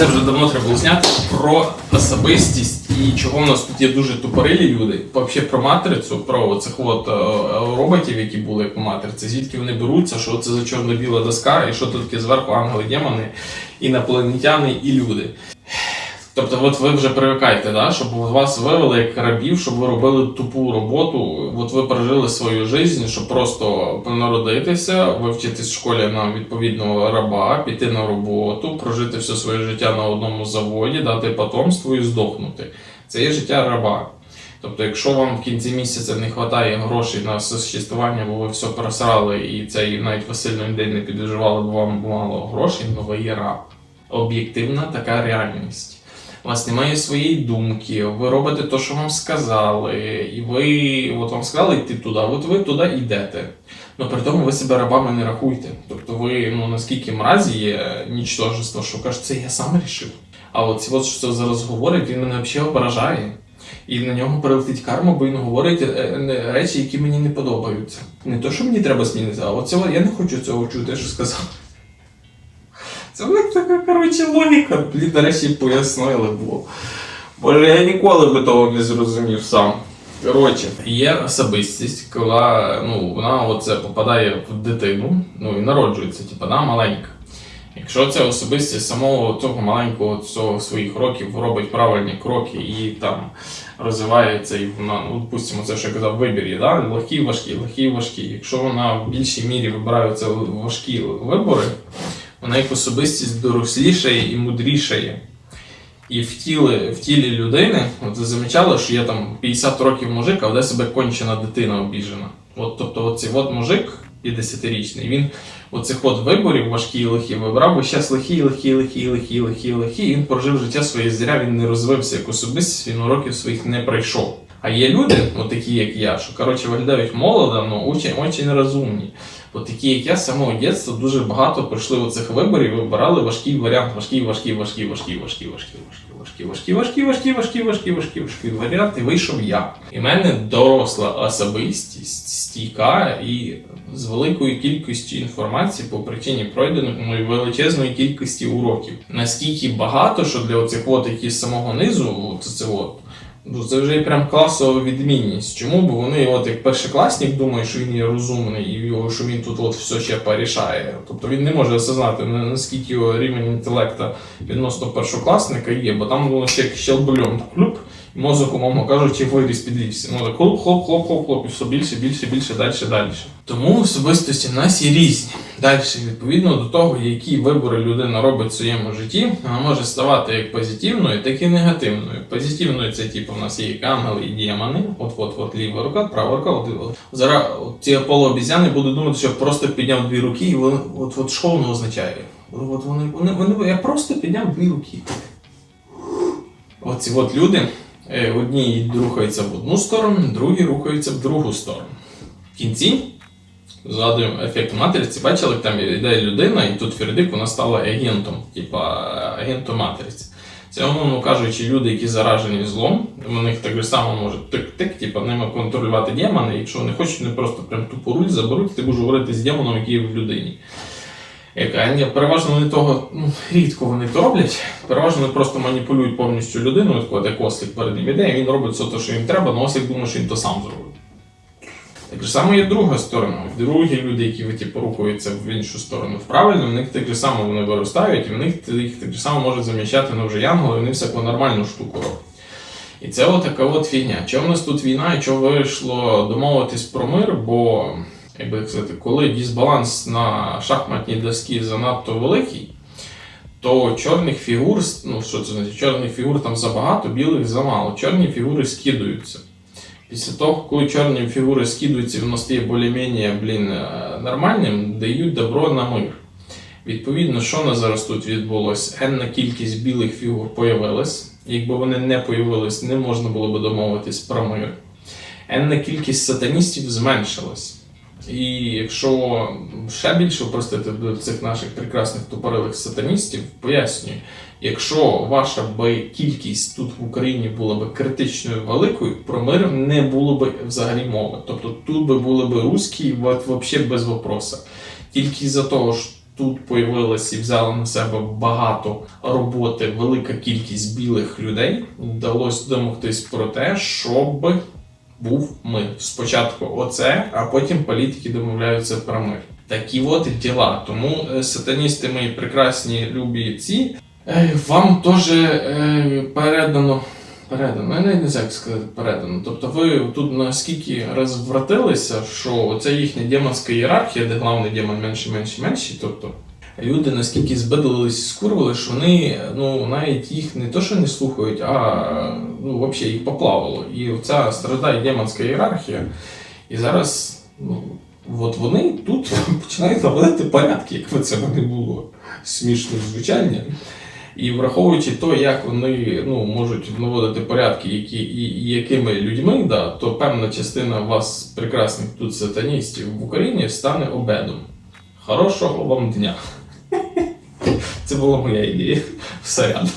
Це вже давно треба було зняти про особистість і чого в нас тут є дуже тупорилі люди. Взагалі про матрицю, про цих от е, роботів, які були у матриці, звідки вони беруться, що це за чорно-біла доска, і що тут зверху ангели, демони, інопланетяни і люди. Тобто, от ви вже привикаєте, да? щоб вас вивели як рабів, щоб ви робили тупу роботу. От ви прожили свою життя, щоб просто народитися, вивчитись в школі на відповідного раба, піти на роботу, прожити все своє життя на одному заводі, дати потомство і здохнути. Це є життя раба. Тобто, якщо вам в кінці місяця не вистачає грошей на существування, бо ви все просрали і цей навіть Васильний день не підвижували, бо вам мало грошей, ну ви є раб. Об'єктивна така реальність. У вас немає своєї думки, ви робите те, що вам сказали, і ви от вам сказали йти туди, от ви туди йдете. Ну при тому ви себе рабами не рахуйте. Тобто ви ну наскільки мразі є нічтожество, що кажуть, це я сам рішив. А от ці от що зараз говорить, він мене взагалі ображає. І на нього прилетить карма, бо він говорить е, речі, які мені не подобаються. Не то, що мені треба змінити, а от цього я не хочу цього чути, що сказав. Це в них така, коротше, логіка. Блін, нарешті пояснили було. Боже, я ніколи би того не зрозумів сам. Коротше, є особистість, коли ну, вона оце попадає в дитину, ну і народжується, типу, вона маленька. Якщо ця особистість самого цього маленького цього своїх років робить правильні кроки і там розвивається, і вона, ну, допустимо, це що я казав, вибір да? легкі, важкі, легкі, важкі. Якщо вона в більшій мірі вибирає це важкі вибори, вона як особистість дорослішає і мудрішає. І в тілі, в тілі людини, от ви замічали, що є там 50 років мужик, а веде себе кончена дитина обіжена. От, тобто, оцей от мужик 50-річний, він оцих от виборів важкі і лихі вибрав, бо зараз лихі, лихі, лихі, лихі, лихі, лихі, він прожив життя своє зря, він не розвився як особистість, він уроків своїх не пройшов. А є люди, от такі як я, що коротше виглядають молодо, але очень, очень розумні. От такі, як я, з самого дитинства дуже багато пройшли оцих виборів, вибирали важкий варіант, важкий, важкий, важкий, важкий, важкий, важкий, важкий, важкий, важкий, важкий, важкий, важкий, важкий, важкий варіант, і вийшов я. І в мене доросла особистість, стійка і з великою кількістю інформації по причині пройденої величезної кількості уроків. Наскільки багато, що для оцих от, які з самого низу, це от, Ну, це вже прям класова відмінність. Чому? Бо вони, от як першокласник, думає, що він є розумний і його, що він тут от все ще порішає. Тобто він не може осознати, наскільки його рівень інтелекту відносно першокласника є, бо там воно ще як щелбульом і мозок, умовно кажучи, виріс підвівся. Ну так хлоп, хлоп, хлоп, хлоп, хлоп, і все більше, більше, більше, далі, далі. Тому особистості в нас є різні. Далі, відповідно до того, які вибори людина робить в своєму житті, вона може ставати як позитивною, так і негативною. Позитивною це типу в нас є як ангели і демони. От от от ліва рука, права рука. От. Зараз ці полуобізяни будуть думати, що просто підняв дві руки, і вони, от, от що воно означає? От вони, вони, вони, я просто підняв дві руки. Оці от люди, е, одні рухаються в одну сторону, другі рухаються в другу сторону. В кінці згадуємо ефект матриці, бачили, там йде людина, і тут Фердик вона стала агентом, типа агентом матриці. Це, умовно кажучи, люди, які заражені злом, у них так само може тик-тик, типа ними контролювати демони. Якщо вони хочуть, вони просто прям тупо руль заберуть, ти будеш говорити з демоном, який є в людині. Яка ні, переважно вони того ну, рідко вони то роблять. Переважно вони просто маніпулюють повністю людину, коли як ослик перед ним іде, і він робить все те, що їм треба, але ослик думає, що він то сам зробить. Так само є друга сторона. Другі люди, які типу, рухаються в іншу сторону вправильно, в них так же само вони виростають, і в них їх так же само можуть заміщати на вже янголи, вони всяку нормальну штуку роблять. І це от така от фігня. Чому в нас тут війна і чого вийшло домовитись про мир? Бо, як би сказати, коли дисбаланс на шахматній доскі занадто великий, то чорних фігур, ну що це значить, чорних фігур там забагато, білих замало. Чорні фігури скидаються. Після того, коли чорні фігури скидуються, воно стає більш-менш, блін, е, нормальним, дають добро на мир. Відповідно, що на зараз тут відбулося? Енна кількість білих фігур появилась. Якби вони не появились, не можна було би домовитись про мир. Енна кількість сатаністів зменшилась. І якщо ще більше упростити до цих наших прекрасних тупорилих сатаністів, пояснюю, якщо ваша би кількість тут в Україні була би критичною великою, про мир не було би взагалі мови. Тобто тут би були б русські, от, взагалі без вопроса. Тільки із-за того, що тут появилась і взяла на себе багато роботи, велика кількість білих людей, вдалося домогтись про те, щоб був мир. Спочатку оце, а потім політики домовляються про мир. Такі от діла. Тому е, сатаністи мої прекрасні любі ці. е, Вам теж е, передано. Передано, я не знаю, як сказати передано. Тобто ви тут наскільки розвратилися, що ця їхня демонська ієрархія, де головний демон менше, менше, менше, тобто люди наскільки збидлились, скурвали, що вони ну, навіть їх не то, що не слухають, а ну, взагалі їх поплавало. І ця страждає демонська ієрархія. І зараз ну, от вони тут починають наводити порядки, як би це не було смішне звучання. І враховуючи то, як вони ну, можуть наводити порядки, які, і, і якими людьми, да, то певна частина вас, прекрасних тут сатаністів в Україні, стане обедом. Хорошого вам дня. Це була моя ідея. Сорян.